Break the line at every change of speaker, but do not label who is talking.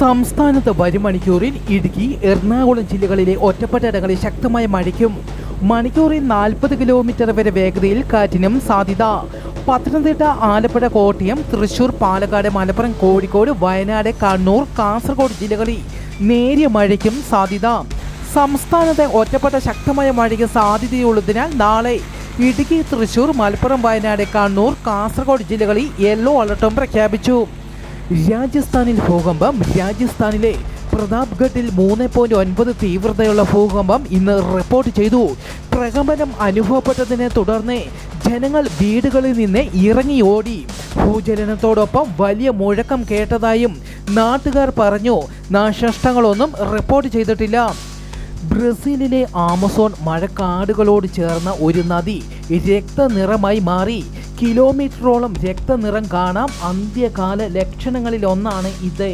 സംസ്ഥാനത്ത് വരും മണിക്കൂറിൽ ഇടുക്കി എറണാകുളം ജില്ലകളിലെ ഒറ്റപ്പെട്ടയിടങ്ങളിൽ ശക്തമായ മഴയ്ക്കും മണിക്കൂറിൽ നാൽപ്പത് കിലോമീറ്റർ വരെ വേഗതയിൽ കാറ്റിനും സാധ്യത. പത്തനംതിട്ട ആലപ്പുഴ കോട്ടയം തൃശൂർ പാലക്കാട് മലപ്പുറം കോഴിക്കോട് വയനാട് കണ്ണൂർ കാസർഗോഡ് ജില്ലകളിൽ നേരിയ മഴയ്ക്കും സാധ്യത. സംസ്ഥാനത്തെ ഒറ്റപ്പെട്ട ശക്തമായ മഴയ്ക്ക് സാധ്യതയുള്ളതിനാൽ നാളെ ഇടുക്കി തൃശൂർ മലപ്പുറം വയനാട് കണ്ണൂർ കാസർഗോഡ് ജില്ലകളിൽ യെല്ലോ അലർട്ടും പ്രഖ്യാപിച്ചു. രാജസ്ഥാനിൽ ഭൂകമ്പം രാജസ്ഥാനിലെ പ്രതാപ്ഗഡിൽ മൂന്ന് പോയിന്റ് ഒൻപത് തീവ്രതയുള്ള ഭൂകമ്പം ഇന്ന് റിപ്പോർട്ട് ചെയ്തു. പ്രകമ്പനം അനുഭവപ്പെട്ടതിനെ തുടർന്ന് ജനങ്ങൾ വീടുകളിൽ നിന്ന് ഇറങ്ങി ഓടി. ഭൂചലനത്തോടൊപ്പം വലിയ മുഴക്കം കേട്ടതായും നാട്ടുകാർ പറഞ്ഞു. നാശനഷ്ടങ്ങളൊന്നും റിപ്പോർട്ട് ചെയ്തിട്ടില്ല. ബ്രസീലിലെ ആമസോൺ മഴക്കാടുകളോട് ചേർന്ന ഒരു നദി രക്തനിറമായി മാറി. കിലോമീറ്ററോളം രക്തനിറം കാണാം. അന്ത്യകാല ലക്ഷണങ്ങളിലൊന്നാണ് ഇത്.